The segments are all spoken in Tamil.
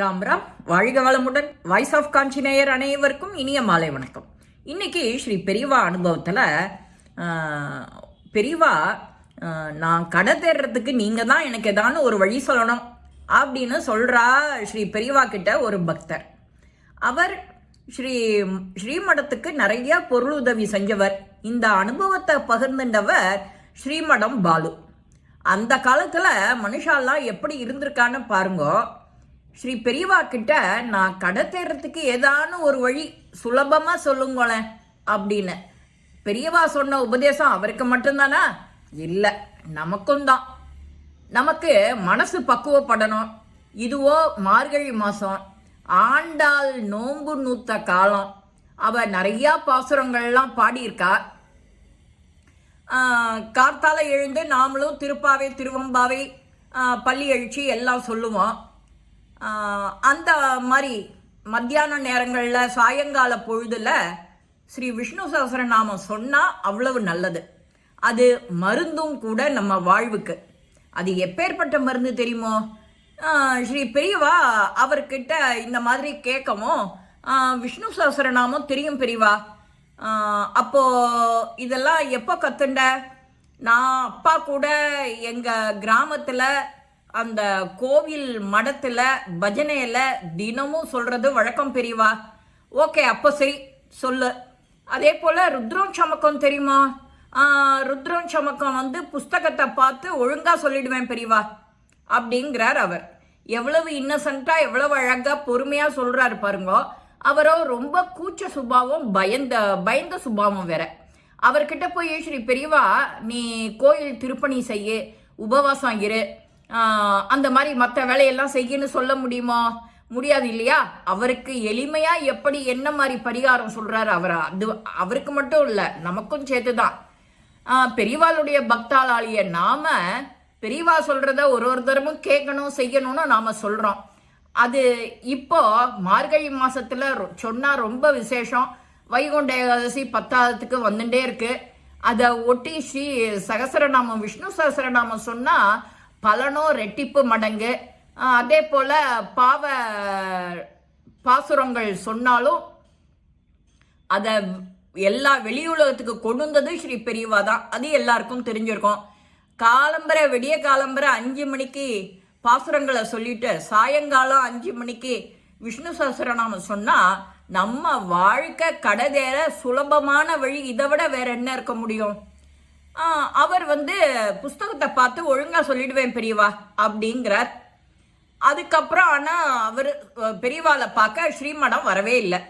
ராம் ராம். வாழ்க வளமுடன். வாய்ஸ் ஆஃப் காஞ்சிநேயர் அனைவருக்கும் இனிய மாலை வணக்கம். இன்றைக்கி ஸ்ரீ பெரியவா அனுபவத்தில் பெரியவா நான் கடை தேடுறதுக்கு நீங்கள் தான் எனக்கு ஏதானு ஒரு வழி சொல்லணும் அப்படின்னு சொல்கிறா ஸ்ரீ பெரியவா கிட்ட ஒரு பக்தர். அவர் ஸ்ரீ ஸ்ரீமடத்துக்கு நிறைய பொருள் உதவி செஞ்சவர். இந்த அனுபவத்தை பகிர்ந்துண்டவர் ஸ்ரீமடம் பாலு. அந்த காலத்தில் மனுஷாலாம் எப்படி இருந்திருக்கான்னு பாருங்க. ஸ்ரீ பெரியவா கிட்ட நான் கடை தேடுறதுக்கு ஒரு வழி சுலபமாக சொல்லுங்களேன் அப்படின்னு. பெரியவா சொன்ன உபதேசம் அவருக்கு மட்டும்தானா? இல்லை நமக்கும் தான். நமக்கு மனசு பக்குவப்படணும். இதுவோ மார்கழி மாதம் ஆண்டாள் நோன்பு நூத்த காலம். அவ நிறையா பாசுரங்கள்லாம் பாடியிருக்கா. கார்த்தால எழுந்து நாமளும் திருப்பாவை திருவம்பாவை பள்ளி எழுச்சி எல்லாம் சொல்லுவோம். அந்த மாதிரி மத்தியான நேரங்களில் சாயங்கால பொழுதில் ஸ்ரீ விஷ்ணு சகசரநாமம் சொன்னால் அவ்வளவு நல்லது. அது மருந்தும் கூட நம்ம வாழ்வுக்கு. அது எப்பேற்பட்ட மருந்து தெரியுமோ? ஸ்ரீ பெரியவா அவர்கிட்ட இந்த மாதிரி கேட்கவும் விஷ்ணு சகசரநாமம் தெரியும் பெரியவா. அப்போது இதெல்லாம் எப்போ கத்துண்ட? நான் அப்பா கூட எங்கள் கிராமத்தில் அந்த கோவில் மடத்தில் பஜனையில் தினமும் சொல்கிறது வழக்கம் பெரியவா? ஓகே அப்போ சரி சொல்லு. அதே போல் ருத்ரம் சமக்கம் தெரியுமா? ருத்ரம் சமக்கம் வந்து புஸ்தகத்தை பார்த்து ஒழுங்காக சொல்லிடுவேன் பெரியவா அப்படிங்கிறார் அவர். எவ்வளவு இன்னசென்ட்டாக எவ்வளவு அழகாக பொறுமையாக சொல்கிறாரு பாருங்க. அவரோ ரொம்ப கூச்ச சுபாவம் பயந்த பயந்த சுபாவம் வேற. அவர்கிட்ட போய் ஸ்ரீ பெரியவா நீ கோயில் திருப்பணி செய்ய உபவாசம் இரு அந்த மாதிரி மற்ற வேலையெல்லாம் செய்யன்னு சொல்ல முடியுமா? முடியாது இல்லையா? அவருக்கு எளிமையா எப்படி என்ன மாதிரி பரிகாரம் சொல்றாரு அவர்? அது அவருக்கு மட்டும் இல்லை நமக்கும் சேர்த்து தான் பெரியவாளுடைய பக்தாளாளிய நாம பெரியவா சொல்றத ஒரு ஒரு தரமும் கேட்கணும் செய்யணும்னு நாம சொல்றோம். அது இப்போ மார்கழி மாசத்துல சொன்னால் சொன்னா ரொம்ப விசேஷம். வைகுண்ட ஏகாதசி பத்தாவதுக்கு வந்துட்டே இருக்கு. அதை ஒட்டி ஸ்ரீ சகசரநாமம் விஷ்ணு சகசரநாமம் சொன்னா பலனோ ரெட்டிப்பு மடங்கு. அதே போல பாவ பாசுரங்கள் சொன்னாலும் அதை எல்லா வெளியுலகத்துக்கு கொண்டு ஸ்ரீ பெரியவா தான். அது எல்லாருக்கும் தெரிஞ்சிருக்கும். காலம்பரை விடிய காலம்பரை அஞ்சு மணிக்கு பாசுரங்களை சொல்லிட்டு சாயங்காலம் அஞ்சு மணிக்கு விஷ்ணு சஹஸ்ரநாமம் சொன்னால் நம்ம வாழ்க்கை கடதேற சுலபமான வழி. இதை விட வேற என்ன இருக்க முடியும்? அவர் வந்து புஸ்தகத்தை பார்த்து ஒழுங்காக சொல்லிடுவேன் பெரியவா அப்படிங்கிறார். அதுக்கப்புறம் ஆனால் அவர் பெரியவாளை பார்க்க ஸ்ரீமடம் வரவே இல்லை.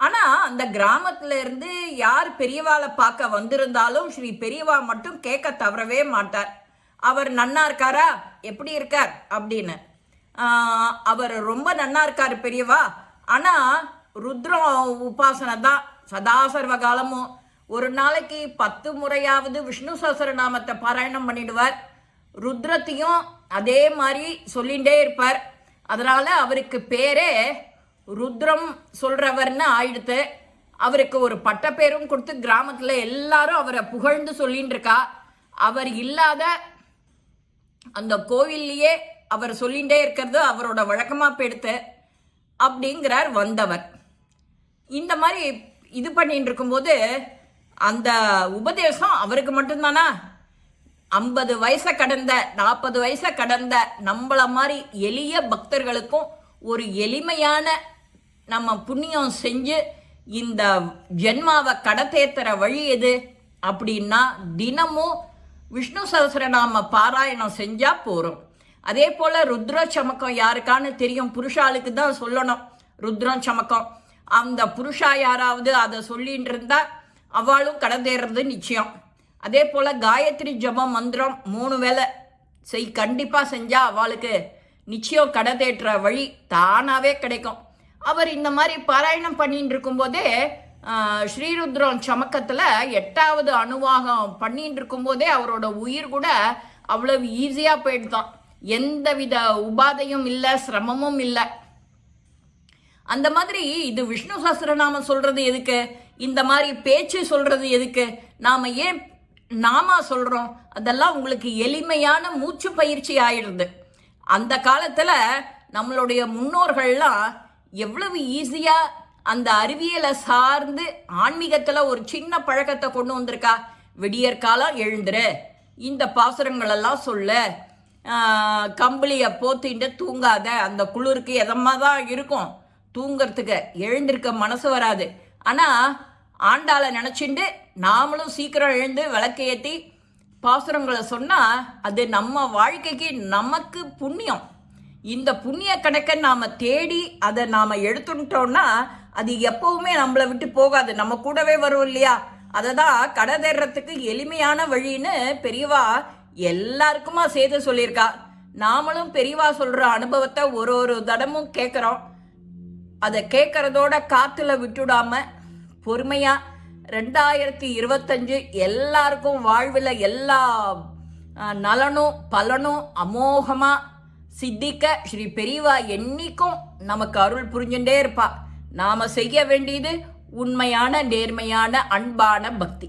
ஆனால் அந்த கிராமத்துல இருந்து யார் பெரியவாளை பார்க்க வந்திருந்தாலும் ஸ்ரீ பெரியவா மட்டும் கேட்க தவறவே மாட்டார். அவர் நன்னா இருக்காரா? எப்படி இருக்கார்? அப்படின்னு. அவர் ரொம்ப நன்னா இருக்கார் பெரியவா. ஆனால் ருத்ரம் உபாசனை தான். சதா சர்வ காலமும் ஒரு நாளைக்கு பத்து முறையாவது விஷ்ணு சஹசரநாமத்தை பாராயணம் பண்ணிடுவார். ருத்ரத்தையும் அதே மாதிரி சொல்லிகிட்டே இருப்பார். அதனால் அவருக்கு பேரே ருத்ரம் சொல்கிறவர்னு ஆயிடுத்து அவருக்கு ஒரு பட்டப்பேரும் கொடுத்து கிராமத்தில் எல்லாரும் அவரை புகழ்ந்து சொல்லின்னு இருக்கா அவர் இல்லாத அந்த கோவில்லையே அவர் சொல்லிகிட்டே இருக்கிறது அவரோட வழக்கமாக போயிடுத்து அப்படிங்கிறார் வந்தவர். இந்த மாதிரி இது பண்ணிட்டு இருக்கும்போது அந்த உபதேசம் அவருக்கு மட்டும்தானா? ஐம்பது வயசை கடந்த நாற்பது வயசை கடந்த நம்மள மாதிரி எளிய பக்தர்களுக்கும் ஒரு எளிமையான நம்ம புண்ணியம் செஞ்சு இந்த ஜென்மாவை கடத்தேத்துற வழி எது? அப்படின்னா தினமும் விஷ்ணு சகசரநாம பாராயணம் செஞ்சா போகிறோம் அதே போல் ருத்ர சமக்கம் யாருக்கான்னு தெரியும்? புருஷாளுக்கு தான் சொல்லணும். ருத்ரம் சமக்கம் அந்த புருஷா யாராவது அதை சொல்லிட்டு அவளும் கடந்தேறது நிச்சயம். அதே போல் காயத்ரி ஜபம் மந்திரம் மூணு வேளை செய் கண்டிப்பாக செஞ்சால் அவளுக்கு நிச்சயம் கடை தேற்ற வழி தானாகவே கிடைக்கும். அவர் இந்த மாதிரி பாராயணம் பண்ணிட்டு இருக்கும்போதே ஸ்ரீருத்ரம் சமக்கத்தில் எட்டாவது அணுவாகம் பண்ணிட்டு இருக்கும்போதே அவரோட உயிர் கூட அவ்வளவு ஈஸியாக போயிடுதான். எந்தவித உபாதையும் இல்லை சிரமமும் இல்லை. அந்த மாதிரி இது விஷ்ணு சஹஸ்ரநாமம் சொல்கிறது எதுக்கு? இந்த மாதிரி பேச்சு சொல்கிறது எதுக்கு? நாம் ஏன் நாமா சொல்கிறோம் அதெல்லாம் உங்களுக்கு எளிமையான மூச்சு பயிற்சி ஆயிடுது. அந்த காலத்தில் நம்மளுடைய முன்னோர்கள்லாம் எவ்வளவு ஈஸியாக அந்த அறிவியலை சார்ந்து ஆன்மீகத்தில் ஒரு சின்ன பழக்கத்தை கொண்டு வந்திருக்கா? விடியற்காலம் எழுந்துரு. இந்த பாசுரங்களெல்லாம் சொல்ல கம்பளியை கம்பளிய போத்திட்டு தூங்காத. அந்த குளிருக்கு எதமாக தான் இருக்கும்? தூங்கிறதுக்கு எழுந்திருக்க மனசு வராது. ஆனால் ஆண்டாளை நினச்சிண்டு நாமளும் சீக்கிரம் எழுந்து விளக்கு ஏற்றி பாசுரங்களை சொன்னால் அது நம்ம வாழ்க்கைக்கு நமக்கு புண்ணியம். இந்த புண்ணிய கணக்கை நாம் தேடி அதை நாம் எடுத்துட்டோம்னா அது எப்பவுமே நம்மளை விட்டு போகாது. நம்ம கூடவே வரும் இல்லையா? அதை தான் கடை தேடுறதுக்கு எளிமையான வழின்னு பெரியவா எல்லாருக்குமா சேர்த்து சொல்லியிருக்கா. நாமளும் பெரியவா சொல்கிற அனுபவத்தை ஒரு ஒரு தடமும் கேட்குறோம் அதை கேட்கறதோட காத்துல விட்டுடாம பொறுமையா ரெண்டாயிரத்தி இருபத்தஞ்சு எல்லாருக்கும் வாழ்வில் எல்லா நலனும் பலனும் அமோகமாக சித்திக்க ஸ்ரீ பெரியவா என்னைக்கும் நமக்கு அருள் புரிஞ்சுட்டே இருப்பா. நாம் செய்ய வேண்டியது உண்மையான நேர்மையான அன்பான பக்தி.